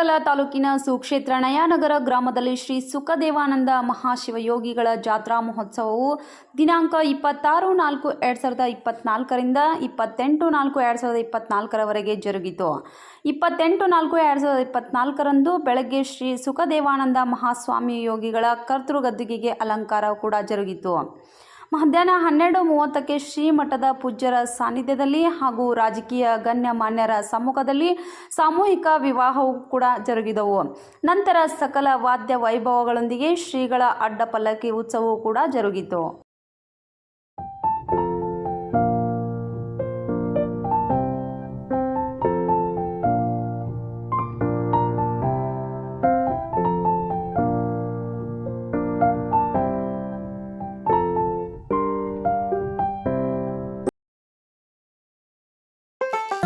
ನೆಲಮಂಗಲ ತಾಲೂಕಿನ ಸುಕ್ಷೇತ್ರ ನಯಾನಗರ ಗ್ರಾಮದಲ್ಲಿ ಶ್ರೀ ಸುಖದೇವಾನಂದ ಮಹಾಶಿವಯೋಗಿಗಳ ಜಾತ್ರಾ ಮಹೋತ್ಸವವು ದಿನಾಂಕ ಇಪ್ಪತ್ತಾರು ನಾಲ್ಕು ಎರಡು ಸಾವಿರದ ಇಪ್ಪತ್ನಾಲ್ಕರಿಂದ ಇಪ್ಪತ್ತೆಂಟು ನಾಲ್ಕು ಎರಡು ಸಾವಿರದ ಇಪ್ಪತ್ನಾಲ್ಕರವರೆಗೆ ಜರುಗಿತು. ಇಪ್ಪತ್ತೆಂಟು ನಾಲ್ಕು ಎರಡು ಸಾವಿರದ ಇಪ್ಪತ್ನಾಲ್ಕರಂದು ಬೆಳಗ್ಗೆ ಶ್ರೀ ಸುಖದೇವಾನಂದ ಮಹಾಸ್ವಾಮಿ ಯೋಗಿಗಳ ಕರ್ತೃಗದ್ದುಗೆಗೆ ಅಲಂಕಾರ ಕೂಡ ಜರುಗಿತು. ಮಧ್ಯಾಹ್ನ ಹನ್ನೆರಡು ಮೂವತ್ತಕ್ಕೆ ಶ್ರೀಮಠದ ಪೂಜ್ಯರ ಸಾನ್ನಿಧ್ಯದಲ್ಲಿ ಹಾಗೂ ರಾಜಕೀಯ ಗಣ್ಯಮಾನ್ಯರ ಸಮ್ಮುಖದಲ್ಲಿ ಸಾಮೂಹಿಕ ವಿವಾಹವು ಕೂಡ ಜರುಗಿದವು. ನಂತರ ಸಕಲ ವಾದ್ಯ ವೈಭವಗಳೊಂದಿಗೆ ಶ್ರೀಗಳ ಅಡ್ಡ ಪಲ್ಲಕ್ಕಿ ಉತ್ಸವವು ಕೂಡ ಜರುಗಿತು.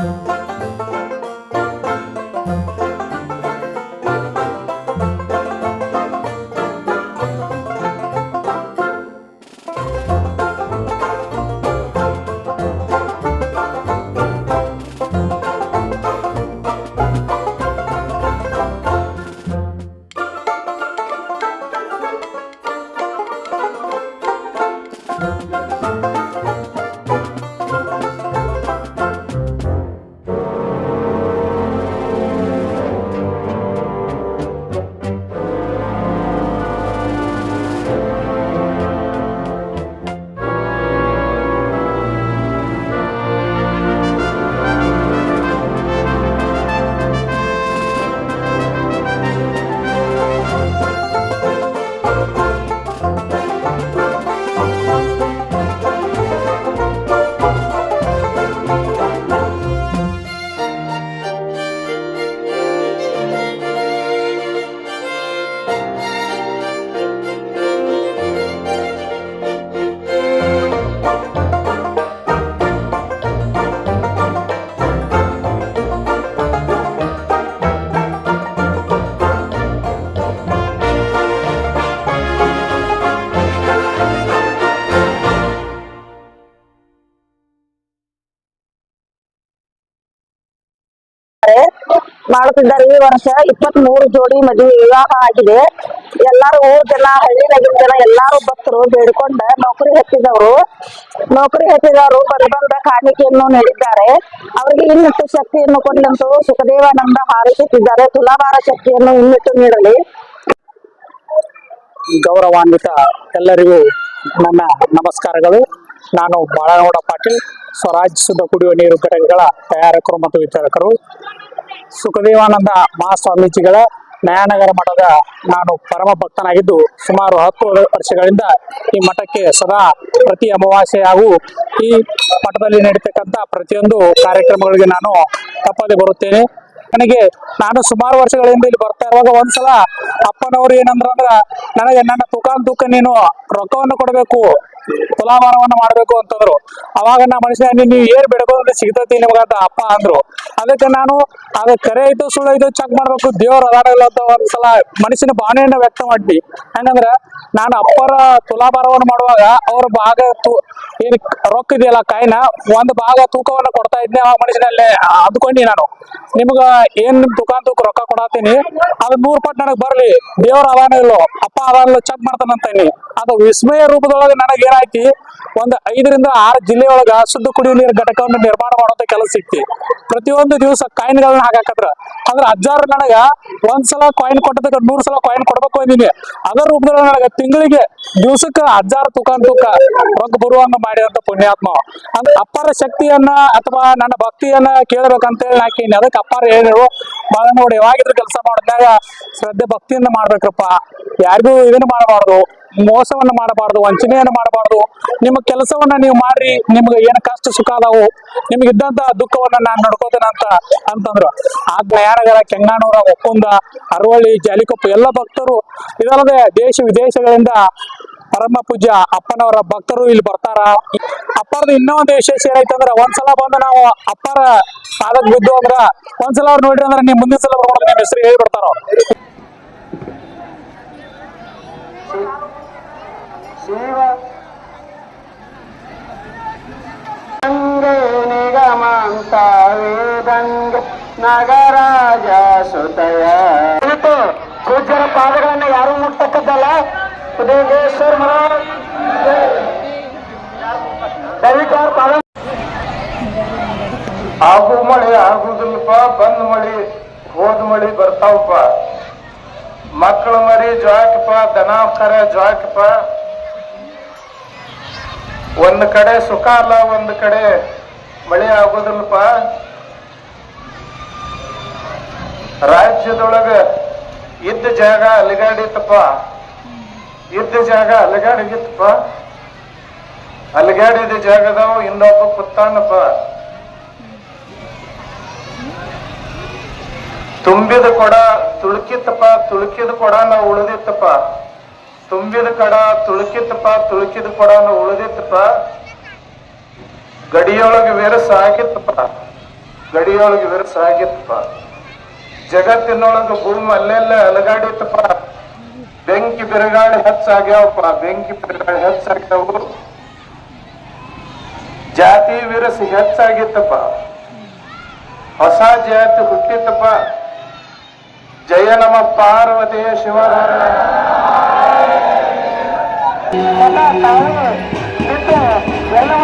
Música ಮಾಡುತ್ತಿದ್ದಾರೆ ಈ ವರ್ಷ ಇಪ್ಪತ್ತ್ ಮೂರು ಜೋಡಿ ಮದುವೆ ವಿವಾಹ ಆಗಿದೆ. ಎಲ್ಲಾರು ಊರ್ ಜನ ಹಳ್ಳಿನಾಗಿನ ಜನ ಎಲ್ಲಾರು ಭಕ್ತರು ಬೇಡಿಕೊಂಡ ನೌಕರಿ ಹೆಚ್ಚಿದವರು ನೌಕರಿ ಹತ್ತಿದವರು ಬಂದ ಕಾಣಿಕೆಯನ್ನು ನೀಡಿದ್ದಾರೆ. ಅವರಿಗೆ ಇನ್ನಿಟ್ಟು ಶಕ್ತಿಯನ್ನು ಕೊಂಡಂತೂ ಸುಖದೇವಾನಂದ ಹಾರೈಸುತ್ತಿದ್ದಾರೆ. ತುಲಾಭಾರ ಶಕ್ತಿಯನ್ನು ಇನ್ನಿಟ್ಟು ನೀಡಲಿ. ಗೌರವಾನ್ವಿತ ಎಲ್ಲರಿಗೂ ನನ್ನ ನಮಸ್ಕಾರಗಳು. ನಾನು ಬಾಳಗೌಡ ಪಾಟೀಲ್. ಸ್ವರಾಜ್ ಶುದ್ಧ ಕುಡಿಯುವ ನೀರು ಘಟಕಗಳ ತಯಾರಕರು ಮತ್ತು ವಿತರಕರು. ಸುಖದೇವಾನಂದ ಮಹಾಸ್ವಾಮೀಜಿಗಳ ನಯಾನಗರ ಮಠದ ನಾನು ಪರಮ ಭಕ್ತನಾಗಿದ್ದು ಸುಮಾರು ಹತ್ತು ವರ್ಷಗಳಿಂದ ಈ ಮಠಕ್ಕೆ ಸದಾ ಪ್ರತಿ ಅಮಾವಾಸ್ಯೆ ಹಾಗೂ ಈ ಮಠದಲ್ಲಿ ನಡೀತಕ್ಕಂಥ ಪ್ರತಿಯೊಂದು ಕಾರ್ಯಕ್ರಮಗಳಿಗೆ ನಾನು ತಪ್ಪದೆ ಬರುತ್ತೇನೆ. ನನಗೆ ನಾನು ಸುಮಾರು ವರ್ಷಗಳಿಂದ ಇಲ್ಲಿ ಬರ್ತಾ ಇರುವಾಗ ಒಂದ್ಸಲ ಅಪ್ಪನವರು ಏನಂದ್ರ ಅಂದ್ರ, ನನಗೆ ನನ್ನ ತುಕಾನ್ ತೂಕ ನೀನು ರೊಕ್ಕವನ್ನು ಕೊಡಬೇಕು, ತುಲಾಭಾರವನ್ನು ಮಾಡಬೇಕು ಅಂತಂದ್ರು. ಅವಾಗ ನಾ ಮನುಷ್ಯ ನೀವು ಏನ್ ಅಂತ ಸಿಗ್ತೈತಿ ನಿಮಗಂತ ಅಪ್ಪ ಅಂದ್ರು. ಅದಕ್ಕೆ ನಾನು ಅದು ಕರೆ ಐತು ಸುಳ್ಳು ಚೆಕ್ ಮಾಡ್ಬೇಕು, ದೇವ್ರ ಅದಾರ ಇಲ್ಲ ಅಂತ ಒಂದ್ಸಲ ಮನುಷ್ಯನ ಭಾವನೆಯನ್ನ ವ್ಯಕ್ತ ಮಾಡಿ ಹೆಂಗಂದ್ರ, ನಾನು ಅಪ್ಪರ ತುಲಾಭಾರವನ್ನು ಮಾಡುವಾಗ ಅವ್ರ ಭಾಗ ತು, ಏನ್ ರೊಕ್ಕ ಇದೆಯಲ್ಲ, ಕಾಯಿನ, ಒಂದ್ ಭಾಗ ತೂಕವನ್ನ ಕೊಡ್ತಾ ಇದ್ದೆ ಆ ಮನುಷ್ಯನಲ್ಲೇ ಅದ್ಕೊಂಡಿ ನಾನು. ನಿಮ್ಗ ಏನ್ ನಿಮ್ ದುಕಾನ್ ತೂಕ ರೊಕ್ಕ ಕೊಡತೀನಿ? ಅದು ನೂರ್ ಪಟ್ ನನಗ್ ಬರ್ಲಿ. ದೇವ್ರ ಅದಾನ ಇಲ್ಲೋ. ಅಪ್ಪ ಅದಾನ ಚೆಕ್ ಮಾಡ್ತಾನಂತೀನಿ ಅದು ವಿಸ್ಮಯ ರೂಪದೊಳಗೆ ನನಗೆ ಏನಾಯ್ತಿ? ಒಂದ್ ಐದರಿಂದ ಆರು ಜಿಲ್ಲೆಯೊಳಗ ಶುದ್ಧ ಕುಡಿಯುವ ನೀರು ಘಟಕವನ್ನು ನಿರ್ಮಾಣ ಮಾಡುವಂತ ಕೆಲಸ ಸಿಕ್ತಿ. ಪ್ರತಿಯೊಂದು ದಿವಸ ಕಾಯಿನ್ಗಳನ್ನ ಹಾಕಾಕತ್ರ ಅಂದ್ರೆ ಅಜ್ಜಾರ ನನಗ ಒಂದ್ಸಲ ಕಾಯಿನ್ ಕೊಟ್ಟದಕ್ಕೆ ನೂರ್ ಸಲ ಕಾಯಿನ್ ಕೊಡ್ಬೇಕು ಅಂದಿನಿ. ಅದರ ರೂಪದಲ್ಲಿ ನನಗ ತಿಂಗಳಿಗೆ ದಿವಸಕ್ಕ ಅಜ್ಜಾರ ತುಕಾನ್ ತೂಕ ರೊಕ್ಕ ಬರುವಂಗ ಮಾಡಿದಂತ ಪುಣ್ಯಾತ್ಮ. ಅಂದ್ರೆ ಅಪ್ಪರ ಶಕ್ತಿಯನ್ನ ಅಥವಾ ನನ್ನ ಭಕ್ತಿಯನ್ನ ಕೇಳಬೇಕಂತ ಹೇಳಿ ಹಾಕಿನಿ ಅದಕ್ಕೆ ಅಪ್ಪಾರ ಹೇಳಿದ್ರು ಬಾಳ ನೋಡಿ ಯಾವಾಗಿದ್ರು ಕೆಲಸ ಮಾಡಿದಾಗ ಶ್ರದ್ಧೆ ಭಕ್ತಿಯಿಂದ ಮಾಡ್ಬೇಕ್ರಪ್ಪ ಯಾರಿಗೂ ಇದನ್ನು ಮಾಡಬಾರ್ದು, ಮೋಸವನ್ನ ಮಾಡಬಾರ್ದು, ವಂಚನೆಯನ್ನ ಮಾಡಬಾರ್ದು. ನಿಮ್ಮ ಕೆಲಸವನ್ನ ನೀವು ಮಾಡ್ರಿ, ನಿಮ್ಗೆ ಏನು ಕಷ್ಟ ಸುಖ ಅದಾವು, ನಿಮ್ಗೆ ಇದ್ದಂತ ದುಃಖವನ್ನ ನಾನು ನೋಡ್ಕೋತೇನೆ ಅಂತ, ಅಂತಂದ್ರು. ಆಗ ಯಾರಗರ ಕೆಂಗಾನೂರ, ಒಪ್ಪಂದ, ಅರವಳ್ಳಿ, ಜಾಲಿಕೊಪ್ಪ, ಎಲ್ಲ ಭಕ್ತರು, ಇದಲ್ಲದೆ ದೇಶ ವಿದೇಶಗಳಿಂದ ಪರಮ ಪೂಜ್ಯ ಅಪ್ಪನವರ ಭಕ್ತರು ಇಲ್ಲಿ ಬರ್ತಾರ. ಅಪ್ಪರದ ಇನ್ನೂ ಒಂದು ವಿಶೇಷ ಏನೈತಂದ್ರ ಒಂದ್ಸಲ ಬಂದು ನಾವು ಅಪ್ಪರ ಪಾದಕ್ ಬಿದ್ದು ಅಂದ್ರ ಒಂದ್ಸಲ ಅವ್ರು ನೋಡಿ ಅಂದ್ರೆ ನೀವು ಮುಂದಿನ ಸಲ ಬರ್ಬೋದು ನಿಮ್ಮ ಹೆಸರು ಹೇಳಿ ಬರ್ತಾರ ನಗರಾಜ ನಿಗಮಾಂತ ವೇದಂಗೆ ನಾಗರಾಜ ಸುತಯ. ಪೂಜ್ಯರ ಪಾದಗಳನ್ನ ಯಾರು ಮುಟ್ತಕ್ಕದ್ದಲ್ಲ ಪಾದ ಆಗು ಮಳೆ ಆಗುದಿಲ್ಲಪ್ಪ, ಬಂದ್ ಮಳಿ, ಹೋದ್ ಮಳಿ ಬರ್ತಾವಪ್ಪ. ಮಕ್ಕಳ ಮರಿ ಜ್ವಾಕಪ್ಪ ದನ ಕರ ಜ್ವಾಕಪ್ಪ ಒಂದ್ ಕಡೆ ಸುಖ ಅಲ್ಲ, ಒಂದ್ ಕಡೆ ಮಳೆ ಆಗುದಿಲ್ಲಪ್ಪ. ರಾಜ್ಯದೊಳಗ ಇದ್ದ ಜಾಗ ಅಲಿಗಾಡಿತಪ್ಪ ಇದ್ದ ಜಾಗ ಅಲಗಾಡಿಗಿತ್ತಪ್ಪ ಅಲ್ಗಾಡಿದ ಜಾಗದವ ಇನ್ನೊಬ್ಬ ಕುತ್ತಾನಪ್ಪ. ತುಂಬಿದ ಕೊಡ ತುಳುಕಿತ್ತಪ್ಪ, ತುಳುಕಿದ ಕೊಡ ನಾವು ಉಳಿದಿತ್ತಪ್ಪ. ತುಂಬಿದ ಕಡ ತುಳುಕಿತ್ತಪ್ಪ, ತುಳುಕಿದ ಕೊಡ ನಾವು ಉಳಿದಿತ್ತಪ್ಪ. ಗಡಿಯೊಳಗೆ ವಿರಸ ಆಗಿತ್ತಪ್ಪ ಗಡಿಯೊಳಗೆ ವಿರಸ ಆಗಿತ್ತಪ್ಪ ಜಗತ್ತಿನೊಳಗ ಭೂಮಿ ಅಲ್ಲೆಲ್ಲ ಅಲಗಾಡಿತ್ತಪ್ಪ. ಬೆಂಕಿ ಬಿರುಗಾಳಿ ಹೆಚ್ಚಾಗ್ಯಾವಪ್ಪ. ಬೆಂಕಿ ಬಿರುಗಾಳಿ ಹೆಚ್ಚಾಗ್ಯಾವು. ಜಾತಿ ವಿರಸ್ ಹೆಚ್ಚಾಗಿತ್ತಪ್ಪ. ಹೊಸ ಜಾತಿ ಹುಟ್ಟಿತ್ತಪ್ಪ. ಜಯ ನಮ ಪಾರ್ವತಿ ಶಿವರಾಮ ಎಲ್ಲವನ್ನ